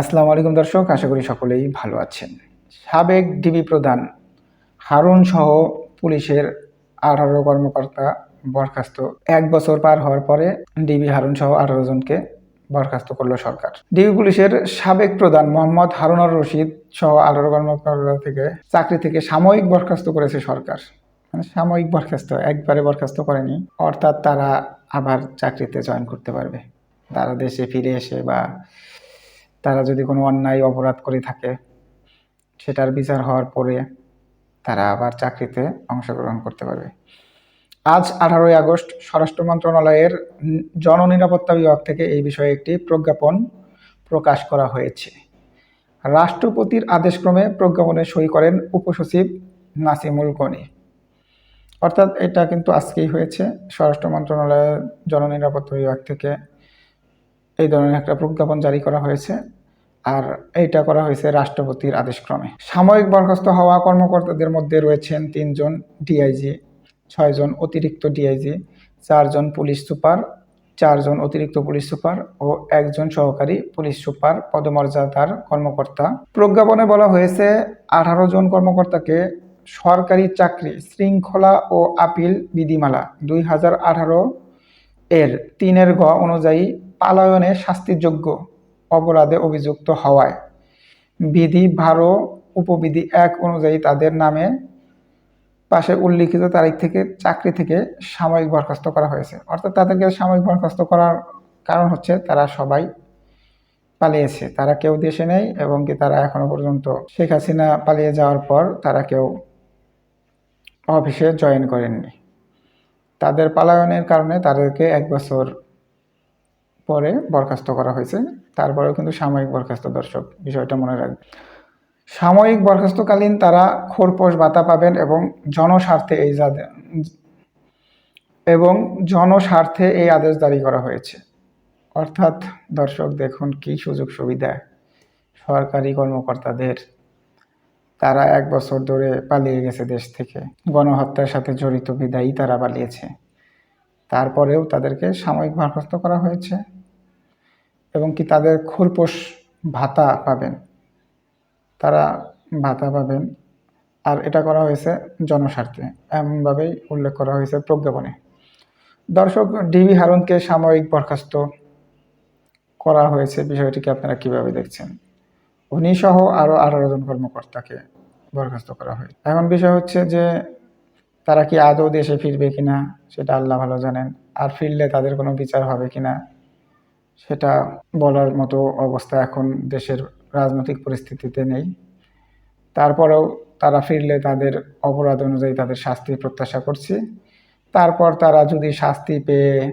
আসসালামু আলাইকুম দর্শক, আশা করি সকলেই ভালো আছেন। সাবেক ডিবি প্রধান হারুন সহ পুলিশের আঠারো কর্মকর্তা বরখাস্ত। এক বছর পার হওয়ার পরে ডিবি হারুন সহ আঠারো জনকে বরখাস্ত করল সরকার। ডিবি পুলিশের সাবেক প্রধান মোহাম্মদ হারুনার রশিদ সহ আঠারো কর্মকর্তা থেকে চাকরি থেকে সাময়িক বরখাস্ত করেছে সরকার। মানে সাময়িক বরখাস্ত, একবারে বরখাস্ত করেনি, অর্থাৎ তারা আবার চাকরিতে জয়েন করতে পারবে। তারা দেশে ফিরে এসে বা তারা যদি কোনো অন্যায় অপরাধ করে থাকে, সেটার বিচার হওয়ার পরে তারা আবার চাকরিতে অংশগ্রহণ করতে পারবে। আজ আঠারোই আগস্ট, স্বরাষ্ট্র মন্ত্রণালয়ের জননিরাপত্তা বিভাগ থেকে এই বিষয়ে একটি প্রজ্ঞাপন প্রকাশ করা হয়েছে। রাষ্ট্রপতির আদেশক্রমে প্রজ্ঞাপনে সই করেন উপসচিব নাসিমুল গনি। অর্থাৎ এটা কিন্তু আজকেই হয়েছে। স্বরাষ্ট্র মন্ত্রণালয়ের জননিরাপত্তা বিভাগ থেকে এই ধরনের একটা প্রজ্ঞাপন জারি করা হয়েছে আর এইটা করা হয়েছে রাষ্ট্রপতির আদেশক্রমে। সাময়িক বরখাস্ত হওয়া কর্মকর্তাদের মধ্যে রয়েছেন তিনজন ডিআইজি, ছয়জন অতিরিক্ত ডিআইজি, চারজন পুলিশ সুপার, চারজন অতিরিক্ত পুলিশ সুপার ও একজন সহকারী পুলিশ সুপার পদমর্যাদার কর্মকর্তা। প্রজ্ঞাপনে বলা হয়েছে আঠারো জন কর্মকর্তাকে সরকারি চাকরি, শৃঙ্খলা ও আপিল বিধিমালা দুই হাজার আঠারো এর তিনের গ অনুযায়ী পালায়নে শাস্তিযোগ্য অপরাধে অভিযুক্ত হওয়ায়। বিধি বারো উপবিধি এক অনুযায়ী তাদের নামে পাশে উল্লিখিত তারিখ থেকে চাকরি থেকে সাময়িক বরখাস্ত করা হয়েছে। অর্থাৎ তাদেরকে সাময়িক বরখাস্ত করার কারণ হচ্ছে তারা সবাই পালিয়েছে। তারা কেউ দেশে নেই এবং কি তারা এখনও পর্যন্ত শেখ হাসিনা পালিয়ে যাওয়ার পর তারা কেউ অফিসে জয়েন করেননি। তাদের পালায়নের কারণে তাদেরকে এক বছর পরে বরখাস্ত করা হয়েছে। তারপরেও কিন্তু সাময়িক বরখাস্ত, দর্শক, বিষয়টা মনে রাখবে সাময়িক বরখাস্তকালীন তারা খোরপোশ ভাতা পাবেন এবং জনস্বার্থে এই এবং জনস্বার্থে এই আদেশ জারি করা হয়েছে। অর্থাৎ, দর্শক, দেখুন কি সুযোগ সুবিধা। সরকারি কর্মকর্তাদের, তারা এক বছর ধরে পালিয়ে গেছে দেশ থেকে। গণহত্যার সাথে জড়িত বিদায়ী তারা পালিয়েছে। তারপরেও তাদেরকে সাময়িক বরখাস্ত করা হয়েছে। এবং কি তাদের খোরপোশ ভাতা পাবেন। তারা ভাতা পাবেন। আর এটা করা হয়েছে জনস্বার্থে এমনভাবেই উল্লেখ করা হয়েছে প্রজ্ঞাপনে। দর্শক, ডিবি হারুনকে সাময়িক বরখাস্ত করা হয়েছে। বিষয়টিকে আপনারা কীভাবে দেখছেন? উনি সহ আরও আঠারো জন কর্মকর্তাকে বরখাস্ত করা হয়েছে এখন বিষয় হচ্ছে যে, তারা কি আদৌ দেশে ফিরবে কিনা, সেটা আল্লাহ ভালো জানেন। আর ফিরলে তাদের কোনো বিচার হবে কিনা সেটা বলার মতো অবস্থা এখন দেশের রাজনৈতিক পরিস্থিতিতে নেই। তারপরেও তারা ফিরলে তাদের অপরাধ অনুযায়ী তাদের শাস্তি প্রত্যাশা করছি। তারপর তারা যদি শাস্তি পেয়ে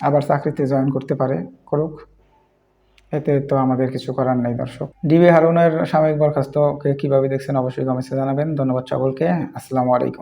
আবার চাকরিতে জয়েন করতে পারে, করুক। এতে তো আমাদের কিছু করার নেই দর্শক। ডিবি হারুনের সাময়িক বরখাস্তকে কীভাবে দেখছেন অবশ্যই কমেন্টে জানাবেন। ধন্যবাদ সকলকে। আসসালামু আলাইকুম।